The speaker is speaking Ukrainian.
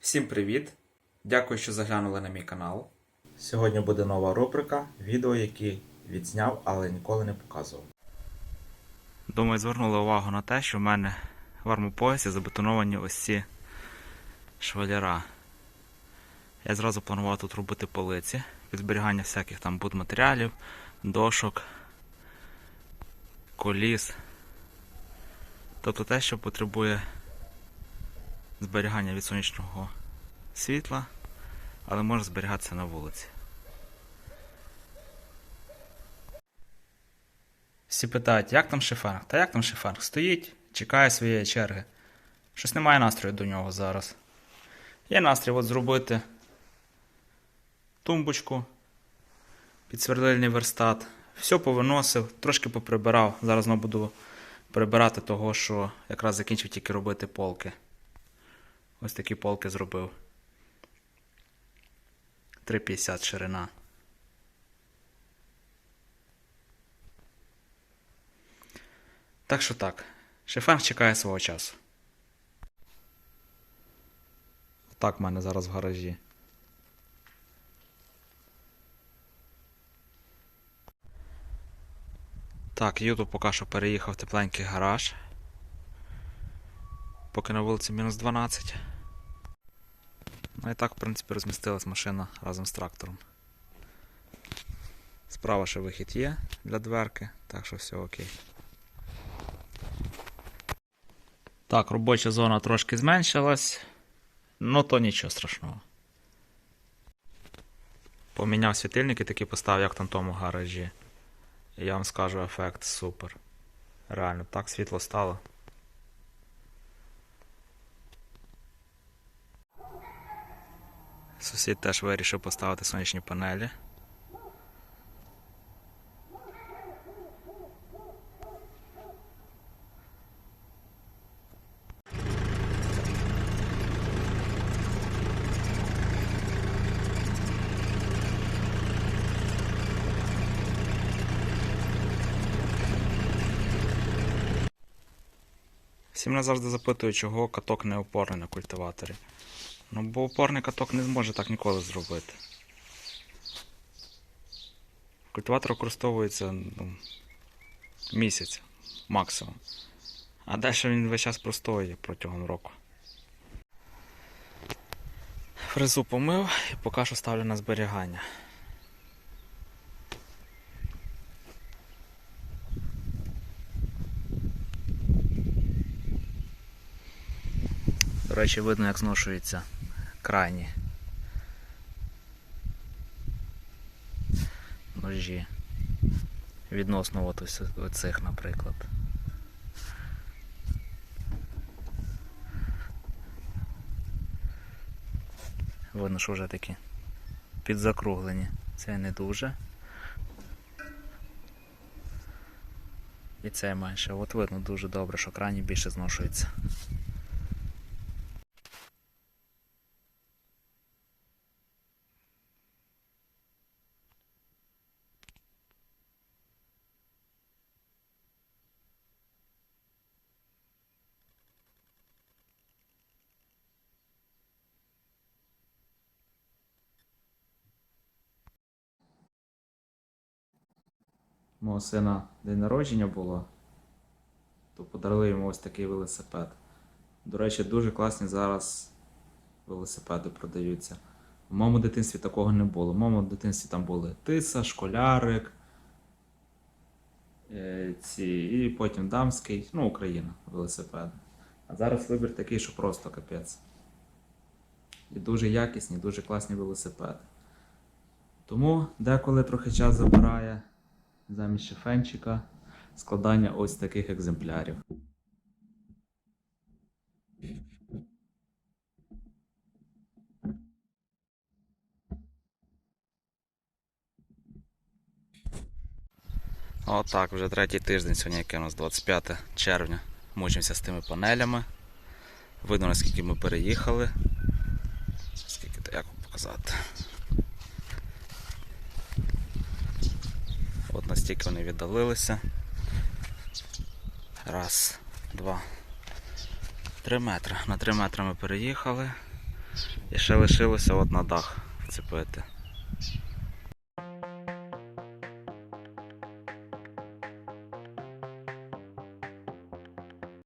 Всім привіт! Дякую, що заглянули на мій канал. Сьогодні буде нова рубрика відео, які відзняв, але ніколи не показував. Думаю, звернули увагу на те, що в мене в армопоясі забетоновані ось ці шваляра. Я зразу планував тут робити полиці під зберігання всяких там будматеріалів, дошок, коліс. Тобто те, що потребує зберігання від сонячного світла, але може зберігатися на вулиці. Всі питають, як там шиферг? Та як там шиферг? Стоїть, чекає своєї черги. Щось немає настрою до нього зараз. Є настрій от зробити тумбочку, підсверлильний верстат. Все повиносив, трошки поприбирав. Зараз знову буду прибирати того, що якраз закінчив тільки робити полки. Ось такі полки зробив. 3,50 ширина. Так що так. Шифенг чекає свого часу. Так в мене зараз в гаражі. Так, Ютуб поки що переїхав в тепленький гараж. Поки на вулиці мінус 12. Ну і так, в принципі, розмістилась машина разом з трактором. Справа ще вихід є для дверки, так що все окей. Так, робоча зона трошки зменшилась, ну то нічого страшного. Поміняв світильники, такі поставив, як там тому гаражі. І я вам скажу, ефект супер. Реально, так світло стало. Сусід теж вирішив поставити сонячні панелі. Всі мене завжди запитують, чого каток не опорний на культиваторі. Ну, бо опорний каток не зможе так ніколи зробити. Культиватор використовується ну, місяць максимум. А далі він весь час простоює протягом року. Фрезу помив і поки що ставлю на зберігання. До речі, видно, як зношуються крайні ножі. Відносно от оцих, наприклад. Видно, що вже такі підзакруглені. Це не дуже. І це менше. От видно дуже добре, що крайні більше зношуються. Мого сина день народження було, то подарили йому ось такий велосипед. До речі, дуже класні зараз велосипеди продаються. В моєму дитинстві такого не було. В моєму дитинстві там були тиса, школярик, е, ці, і потім дамський, ну, Україна, велосипеди. А зараз вибір такий, що просто капець. І дуже якісні, дуже класні велосипеди. Тому деколи трохи час забирає замість шифенчика складання ось таких екземплярів. Отак, вже третій тиждень сьогодні, яке у нас 25 червня. Мучимося з тими панелями. Видно, наскільки ми переїхали. Скільки як вам показати. От настільки вони віддалилися. Раз, два, три метри. На три метри ми переїхали. І ще лишилося от на дах вцепити.